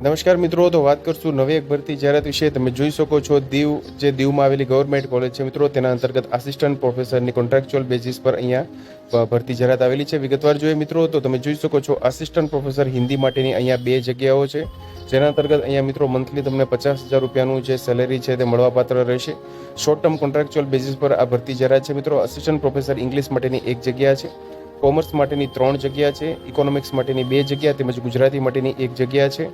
નમસ્કાર મિત્રો, તો વાત કરશું નવી એક ભરતી જાહેરાત વિશે. તમે જોઈ શકો છો, દીવ, જે દીવમાં આવેલી ગવર્મેન્ટ કોલેજ છે મિત્રો, તેના અંતર્ગત આસિસ્ટન્ટ પ્રોફેસરની કોન્ટ્રાક્ચ્યુઅલ બેઝિસ પર અહીંયા ભરતી જાહેરાત આવેલી છે. વિગતવાર જોઈએ મિત્રો, તો તમે જોઈ શકો છો આસિસ્ટન્ટ પ્રોફેસર હિન્દી માટેની અહીંયા બે જગ્યાઓ છે. જેના અંતર્ગત અહીંયા મિત્રો મંથલી તમને પચાસ હજાર રૂપિયાનું જે સેલેરી છે તે મળવાપાત્ર રહેશે. શોર્ટ ટર્મ કોન્ટ્રાક્ચ્યુઅલ બેઝિસ પર આ ભરતી જાહેરાત છે મિત્રો. આસિસ્ટન્ટ પ્રોફેસર ઇંગ્લિશ માટેની એક જગ્યા છે. કોમર્સ માટેની ત્રણ જગ્યા છે, ઇકોનોમિક્સ માટેની બે જગ્યા તેમજ ગુજરાતી માટેની એક જગ્યા છે.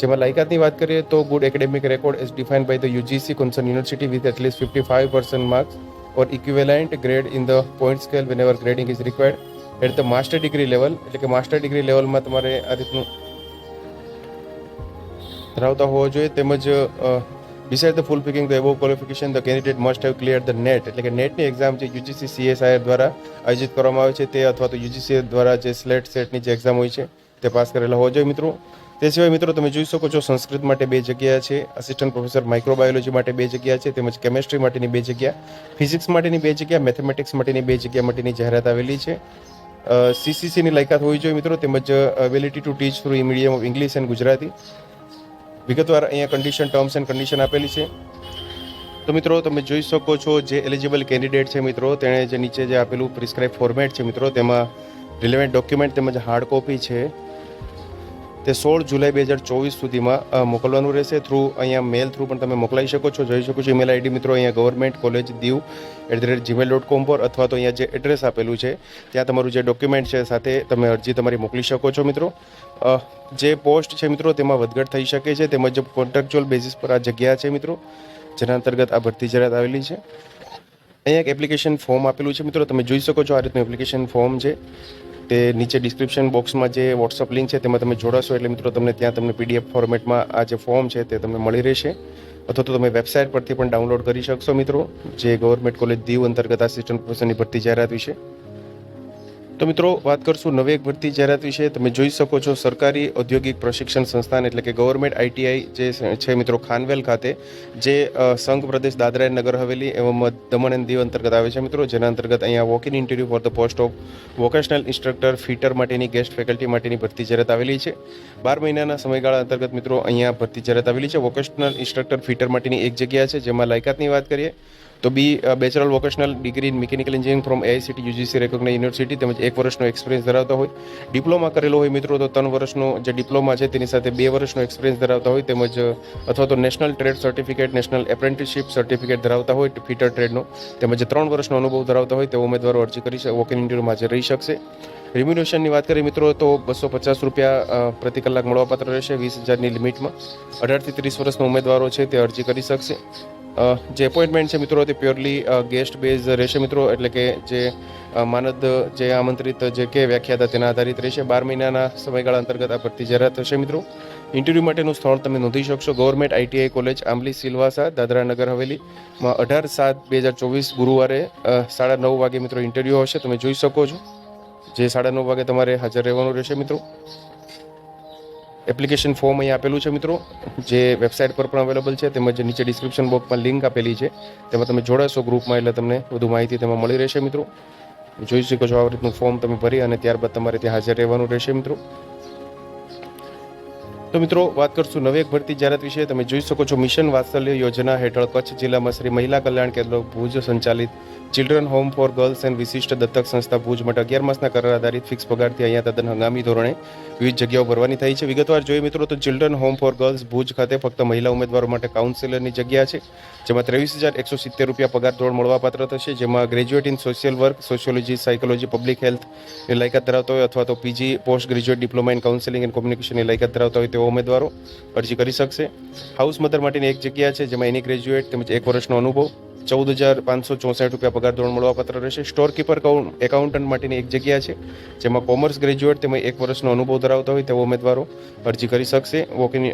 જેમાં લાયકાતની વાત કરીએ તો good academic record is defined by the UGC concern university with at least fifty five percent marks or equivalent grade in the point scale whenever grading is required at the master degree level એટલે કે master degree લેવલમાં તમારે આ રીતનું ધરાવતા હોવો જોઈએ તેમજ beside the fulfilling the above qualification the candidate must have clear the NET એટલે કે નેટની એક્ઝામ જે યુજીસી સીએસઆઈઆર દ્વારા આયોજિત કરવામાં આવે છે, તે અથવા તો યુજીસી દ્વારા જે સ્લેટ સેટની જે એક્ઝામ હોય છે, તે પાસ કરેલા હોવા જોઈએ મિત્રો. તે સિવાય મિત્રો, તમે જોઈ શકો છો સંસ્કૃત માટે બે જગ્યા છે અસિસ્ટન્ટ પ્રોફેસર માઇક્રોબાયોલોજી માટે બે જગ્યા છે, તેમજ કેમેસ્ટ્રી માટેની બે જગ્યા ફિઝિક્સ માટેની બે જગ્યા મેથેમેટિક્સ માટેની બે જગ્યા માટેની જાહેરાત આવેલી છે. સીસીસીની લાયકાત હોવી જોઈએ મિત્રો, તેમજ ability to teach through medium of English and Gujarati વિગતવાર અહીંયા કન્ડિશન ટર્મ્સ એન્ડ કન્ડિશન આપેલી છે. તો મિત્રો, તમે જોઈ શકો છો જે એલિજિબલ કેન્ડિડેટ છે મિત્રો, તેણે જે નીચે જે આપેલું પ્રિસ્ક્રાઇબ ફોર્મેટ છે મિત્રો, તેમાં રિલેવન્ટ ડોક્યુમેન્ટ તેમજ હાર્ડ કોપી છે. તે સોળ જુલાઈ બે હજાર ચોવીસ સુધીમાં મોકલવાનું રહેશે થ્રુ અહીંયા મેલ થ્રુ પણ તમે મોકલાઈ શકો છો. જોઈ શકો છો ઈમેલ આઈડી મિત્રો અહીંયા government college Diu at the rate gmail dot com પર અથવા તો અહીંયા જે એડ્રેસ આપેલું છે, ત્યાં તમારું જે ડોક્યુમેન્ટ છે સાથે તમે અરજી તમારી મોકલી શકો છો મિત્રો. જે પોસ્ટ છે મિત્રો તેમાં વધઘટ થઈ શકે છે. તેમજ કોન્ટ્રાક્ચ્યુઅલ બેઝિસ પર આ જગ્યા છે મિત્રો, જેના અંતર્ગત આ ભરતી જાહેરાત આવેલી છે. અહીંયા એક એપ્લિકેશન ફોર્મ આપેલું છે મિત્રો, તમે જોઈ શકો છો આ રીતનું એપ્લિકેશન ફોર્મ છે. તે નીચે ડિસ્ક્રિપ્શન બોક્સમાં જે વોટ્સઅપ લિંક છે, તેમાં તમે જોડાશો એટલે મિત્રો તમને ત્યાં તમને પીડીએફ ફોર્મેટમાં આ જે ફોર્મ છે તે તમને મળી રહેશે. અથવા તો તમે વેબસાઇટ પરથી પણ ડાઉનલોડ કરી શકશો મિત્રો, જે ગવર્મેન્ટ કોલેજ દીવ અંતર્ગત આસિસ્ટન્ટ પ્રોફેસરની ભરતી જાહેરાત વિશે. તો મિત્રો, વાત કરશું નવી એક ભરતી જાહેરાત વિશે. તમે જોઈ શકો છો, સરકારી ઔદ્યોગિક પ્રશિક્ષણ સંસ્થાન એટલે કે ગવર્મેન્ટ આઈટીઆઈ જે છે મિત્રો, ખાનવેલ ખાતે, જે સંઘ પ્રદેશ દાદરા નગર હવેલી એવં દમણ એન્ડ દીવ અંતર્ગત આવે છે મિત્રો, જેના અંતર્ગત અહીંયા walk in interview for the post of vocational instructor fitter માટેની ગેસ્ટ ફેકલ્ટી માટેની ભરતી જાહેરાત આવેલી છે. બાર મહિનાના સમયગાળા અંતર્ગત મિત્રો, અહીંયા ભરતી જાહેરાત આવેલી છે. વોકેશનલ ઇન્સ્ટ્રક્ટર ફીટર માટેની એક જગ્યા છે, જેમાં લાયકાતની વાત કરીએ તો B bachelor vocational degree in mechanical engineering from AICTE UGC recognize university તેમજ એક વર્ષનો એક્સપિરિયન્સ ધરાવતા હોય. ડિપ્લોમા કરેલો હોય મિત્રો તો ત્રણ વર્ષનો જે ડિપ્લોમા છે તેની સાથે બે વર્ષનો એક્સપિરિયન્સ ધરાવતા હોય તેમજ અથવા તો national trade certificate national apprenticeship certificate ધરાવતા હોય ફીટર ટ્રેડનો તેમજ ત્રણ વર્ષનો અનુભવ ધરાવતા હોય તેવા ઉમેદવારો અરજી કરી શકે વોક ઇન ઇન્ટરવ્યુમાં હાજર રહી શકશે. રિમ્યુનેશનની વાત કરીએ મિત્રો તો બસો પચાસ રૂપિયા પ્રતિ કલાક મળવાપાત્ર રહેશે. વીસ હજારની લિમિટમાં અઢારથી ત્રીસ વર્ષના ઉમેદવારો છે તે અરજી કરી શકશે. જે એપોઇન્ટમેન્ટ છે મિત્રો, તે પ્યોરલી ગેસ્ટ બેઝ રહેશે મિત્રો. એટલે કે જે માનદ જે આમંત્રિત જે કે વ્યાખ્યા હતા તેના આધારિત રહેશે. બાર મહિનાના સમયગાળા અંતર્ગત આ ભરતી જાહેરાત થશે મિત્રો. ઇન્ટરવ્યૂ માટેનું સ્થળ તમે નોંધી શકશો. ગવર્મેન્ટ આઈટીઆઈ કોલેજ આંબલી, સિલવાસા, દાદરા નગર હવેલીમાં અઢાર સાત બે હજાર ચોવીસ ગુરુવારે સાડા નવ વાગે મિત્રો ઇન્ટરવ્યૂ હશે. તમે જોઈ શકો છો. જે સાડા નવ વાગે તમારે હાજર રહેવાનું રહેશે મિત્રો. એપ્લિકેશન ફોર્મ અહીં આપેલું છે મિત્રો. જે વેબસાઇટ પર પણ અવેલેબલ છે, તેમજ નીચે ડિસ્ક્રિપ્શન બોક્સમાં લિંક આપેલી છે. તેમાં તમે જોડાશો ગ્રુપમાં એટલે તમને વધુ માહિતી તેમાં મળી રહેશે મિત્રો. જોઈ શકો છો આ રીતનું ફોર્મ તમે ભરી અને ત્યારબાદ તમારે ત્યાં હાજર રહેવાનું રહેશે મિત્રો. તો મિત્રો, વાત કરશું નવી એક ભરતી જાહેરાત વિશે. તમે જોઈ શકો છો મિશન વાત્સલ્ય યોજના હેઠળ કચ્છ જિલ્લામાં શ્રી મહિલા કલ્યાણ કેન્દ્ર ભુજ સંચાલિત children home for girls and વિશિષ્ટ દત્તક સંસ્થા ભુજ માટે અગિયાર માસના કરાર આધારિત ફિક્સ પગારથી અહીંયા તદ્દન હંગામી ધોરણે વિવિધ જગ્યાઓ ભરવાની થઈ છે. વિગતવાર જોઈએ મિત્રો, તો children home for girls Bhuj ખાતે ફક્ત મહિલા ઉમેદવારો માટે કાઉન્સિલરની જગ્યા છે, જેમાં ત્રેવીસ હજાર એકસો સિત્તેર રૂપિયા પગાર ધોરણ મળવાપાત્ર થશે, જેમાં graduate in social work sociology psychology public હેલ્થની લાયકાત ધરાવતા હોય અથવા તો PG post graduate diploma in counselling and કોમ્યુનિકેશનની લાયકાત ધરાવતા હોય તેવા ઉમેદવારો અરજી કરી શકશે. હાઉસ મધર માટેની એક જગ્યા છે, જેમાં એની ગ્રેજ્યુએટ તેમજ એક વર્ષનો અનુભવ ચૌદ હજાર પાંચસો ચોસઠ રૂપિયા પગાર ધોરણ મળવાપાત્ર રહેશે. સ્ટોરકીપર એકાઉન્ટન્ટ માટેની એક જગ્યા છે, જેમાં કોમર્સ ગ્રેજ્યુએટ તેમજ એક વર્ષનો અનુભવ ધરાવતા હોય તેવા ઉમેદવારો અરજી કરી શકશે. વોકિંગ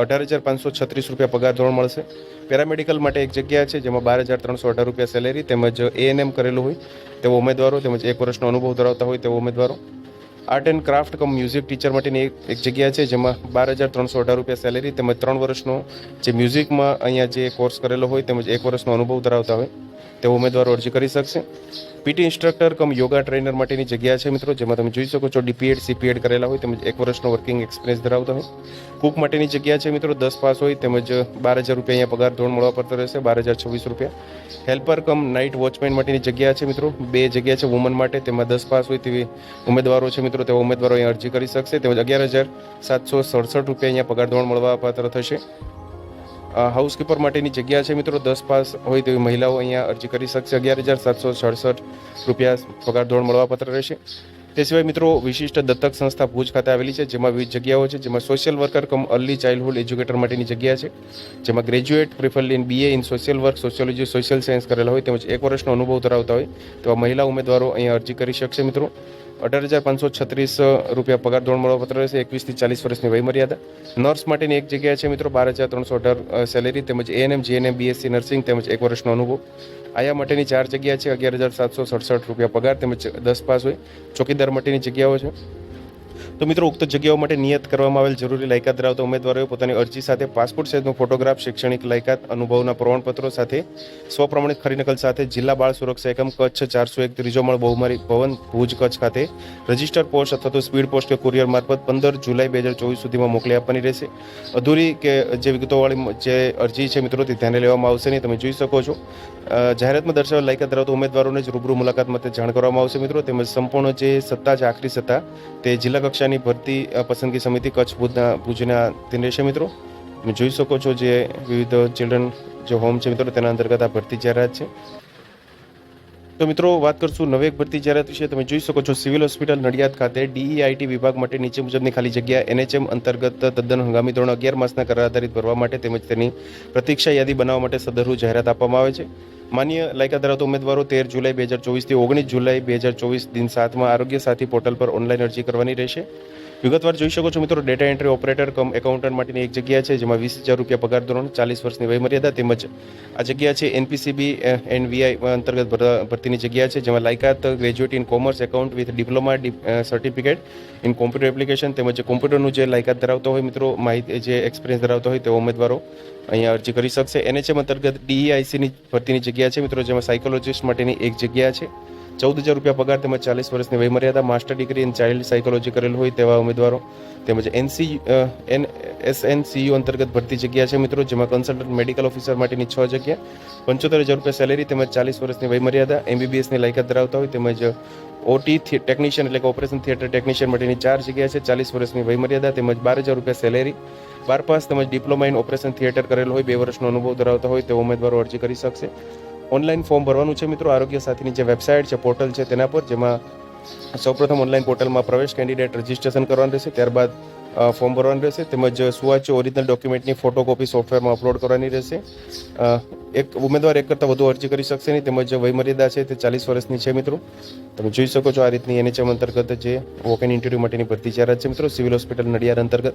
અઢાર હજાર પાંચસો છત્રીસ રૂપિયા પગાર ધોરણ મળશે. પેરામેડિકલ માટે એક જગ્યા છે, જેમાં બાર હજાર ત્રણસો અઢાર રૂપિયા સેલેરી તેમજ એએનએમ કરેલું હોય તેવા ઉમેદવારો તેમજ એક વર્ષનો અનુભવ ધરાવતા હોય તેવા ઉમેદવારો art and craft cum music teacher માટેની એક એક જગ્યા છે, જેમાં બાર હજાર ત્રણસો અઢાર રૂપિયા સેલેરી તેમજ ત્રણ વર્ષનો જે મ્યુઝિકમાં અહીંયા જે કોર્સ કરેલો હોય તેમજ એક વર્ષનો અનુભવ ધરાવતા હોય, તેઓ ઉમેદવારો અરજી કરી શકશે. PT instructor cum yoga trainer માટેની જગ્યા છે મિત્રો, જેમાં તમે જોઈ શકો છો ડીપીએડ, સીપીએડ કરેલા હોય તેમજ એક વર્ષનો વર્કિંગ એક્સપિરિયન્સ ધરાવતા હોય. કુક માટેની જગ્યા છે મિત્રો, દસ પાસ હોય તેમજ બાર હજાર રૂપિયા અહીંયા પગાર ધોરણ મળવા પડતો રહેશે, બાર હજાર છવ્વીસ રૂપિયા. હેલ્પર કમ નાઇટ વોચમેન માટેની જગ્યા છે મિત્રો. બે જગ્યા છે વુમન માટે, તેમાં દસ પાસ હોય તેવી ઉમેદવારો છે મિત્રો. તેવા ઉમેદવારો અહીંયા અરજી કરી શકશે. તેમજ અગિયાર હજાર સાતસો સડસઠ રૂપિયા અહીંયા પગાર ધોરણ મળવા પાત્ર થશે. હાઉસકીપર માટેની જગ્યા છે મિત્રો. દસ પાસ હોય તેવી મહિલાઓ અહીંયા અરજી કરી શકશે. અગિયાર હજાર સાતસો સડસઠ રૂપિયા પગાર ધોરણ મળવાપાત્ર રહેશે. તે સિવાય મિત્રો, વિશિષ્ટ દત્તક સંસ્થા ભુજ ખાતે આવેલી છે, જેમાં વિવિધ જગ્યાઓ છે, જેમાં social worker cum early childhood educator માટેની જગ્યા છે, જેમાં graduate preferably in BA in social work sociology social science કરેલા હોય, તેમજ એક વર્ષનો અનુભવ ધરાવતા હોય તેવા મહિલા ઉમેદવારો અહીંયા અરજી કરી શકશે મિત્રો. અઢાર હજાર પાંચસો છત્રીસ રૂપિયા પગાર ધોરણ મળવાપત્ર રહેશે, એકવીસથી ચાલીસ વર્ષની વયમર્યાદા. નર્સ માટેની એક જગ્યા છે મિત્રો, બાર હજાર ત્રણસો અઢાર સેલેરી તેમજ એએનએમ જીએનએમ બીએસસી નર્સિંગ તેમજ એક વર્ષનો અનુભવ. આયા માટેની ચાર જગ્યા છે, અગિયાર હજાર સાતસો સડસઠ રૂપિયા પગાર તેમજ દસ પાસ હોય. ચોકીદાર માટેની જગ્યાઓ છે. તો મિત્રો, ઉક્ત જગ્યાઓ માટે નિયત કરવામાં આવેલ જરૂરી લાયકાત ધરાવતા ઉમેદવારોએ પોતાની અરજી સાથે પાસપોર્ટ સાઇઝનો ફોટોગ્રાફ, શૈક્ષણિક લાયકાત, અનુભવના પ્રમાણપત્રો સાથે, સ્વપ્રમાણિત ખરી નકલ સાથે, જિલ્લા બાળ સુરક્ષા એકમ, કચ્છ ચારસો એક ત્રીજો માળ બહુમારી ભવન, ભુજ કચ્છ ખાતે રજિસ્ટર પોસ્ટ અથવા તો સ્પીડ પોસ્ટ કે કુરિયર મારફત પંદર જુલાઈ બે હજાર ચોવીસ સુધીમાં મોકલી આપવાની રહેશે. અધૂરી કે જે વિગતોવાળી જે અરજી છે મિત્રો, તે ધ્યાને લેવામાં આવશે નહીં. તમે જોઈ શકો છો. જાહેરાતમાં દર્શાવેલ લાયકાત ધરાવતા ઉમેદવારોને જ રૂબરૂ મુલાકાત માટે જાણ કરવામાં આવશે મિત્રો. તેમજ સંપૂર્ણ જે સત્તા છે, આખરી સત્તા, તે જિલ્લા કક્ષાની ભરતી પસંદગી સમિતિ કચ્છ ભુજના ભુજના તે રહેશે મિત્રો. તમે જોઈ શકો છો જે વિવિધ ચિલ્ડ્રન જે હોમ છે મિત્રો, તેના અંતર્ગત આ ભરતી જાહેરાત છે. તો મિત્રો, વાત કરશું નવી એક ભરતી જાહેરાત વિશે. તમે જોઈ શકો છો સિવિલ હોસ્પિટલ નડિયાદ ખાતે ડીઈઆઈટી વિભાગ માટે નીચે મુજબની ખાલી જગ્યા એનએચએમ અંતર્ગત તદ્દન હંગામી ધોરણ અગિયાર માસના કરાર આધારિત ભરવા માટે તેમજ તેની પ્રતીક્ષા યાદી બનાવવા માટે સદરુ જાહેરાત આપવામાં આવે છે. માન્ય લાયકાત ધરાવતા ઉમેદવારો તેર જુલાઈ બે હજાર ચોવીસથી ઓગણીસ જુલાઈ બે હજાર ચોવીસ દિન સાતમાં આરોગ્ય સાથી પોર્ટલ પર ઓનલાઈન અરજી કરવાની રહેશે. વિગતવાર જોઈ શકો છો મિત્રો data entry operator cum accountant માટેની એક જગ્યા છે, જેમાં વીસ હજાર રૂપિયા પગાર ધોરણ, ચાલીસ વર્ષની વયમર્યાદા તેમજ આ જગ્યા છે એનપીસીબી એન્ડ વીઆઈ અંતર્ગત ભર- ભરતીની જગ્યા છે, જેમાં લાયકાત graduate in commerce account with diploma certificate in computer application તેમજ કોમ્પ્યુટરનું જે લાયકાત ધરાવતો હોય મિત્રો, માહિતી, જે એક્સપિરિયન્સ ધરાવતો હોય તેવા ઉમેદવારો અહીંયા અરજી કરી શકશે. એનએચએમ અંતર્ગત ડીઈઆઈસીની ભરતીની જગ્યા છે મિત્રો, જેમાં સાયકોલોજીસ્ટ માટેની એક જગ્યા છે. ચૌદ હજાર રૂપિયા પગાર તેમજ ચાલીસ વર્ષની વયમર્યાદા, master degree in child psychology કરેલ હોય તેવા ઉમેદવારો તેમજ એનસી એન, એસએનસીયુ અંતર્ગત ભરતી જગ્યા છે મિત્રો, જેમાં કન્સલ્ટન્ટ મેડિકલ ઓફિસર માટેની છ જગ્યા. પંચોતેર હજાર રૂપિયા સેલેરી તેમજ ચાલીસ વર્ષની વયમર્યાદા એમબીબીએસની લાયકાત ધરાવતા હોય તેમજ ઓટી ટેકનિશિયન એટલે કે ઓપરેશન થિયેટર ટેકનિશિયન માટેની ચાર જગ્યા છે, ચાલીસ વર્ષની વયમર્યાદા તેમજ બાર હજાર રૂપિયા સેલેરી બાર પાસ તેમજ ડિપ્લોમા ઇન ઓપરેશન થિયેટર કરેલ હોય, બે વર્ષનો અનુભવ ધરાવતા હોય તેવો ઉમેદવારો અરજી કરી શકશે. ઓનલાઈન ફોર્મ ભરવાનું છે મિત્રો, આરોગ્ય સાથીની જે વેબસાઇટ છે, પોર્ટલ છે, તેના પર, જેમાં સૌપ્રથમ ઓનલાઈન પોર્ટલમાં પ્રવેશ કેન્ડિડેટ રજિસ્ટ્રેશન કરવાનું રહેશે, ત્યારબાદ ફોર્મ ભરવાનું રહેશે, તેમજ સુવાચ્ય ઓરિજિનલ ડોક્યુમેન્ટની ફોટોકોપી સોફ્ટવેરમાં અપલોડ કરવાની રહેશે. એક ઉમેદવાર એક કરતાં વધુ અરજી કરી શકશે નહીં, તેમજ વયમર્યાદા છે તે ચાલીસ વર્ષની છે મિત્રો. તમે જોઈ શકો છો આ રીતની એનએચએમ અંતર્ગત જે વોક ઇન ઇન્ટરવ્યૂ માટેની ભરતી જાહેરાત છે મિત્રો, સિવિલ હોસ્પિટલ નડિયાદ અંતર્ગત.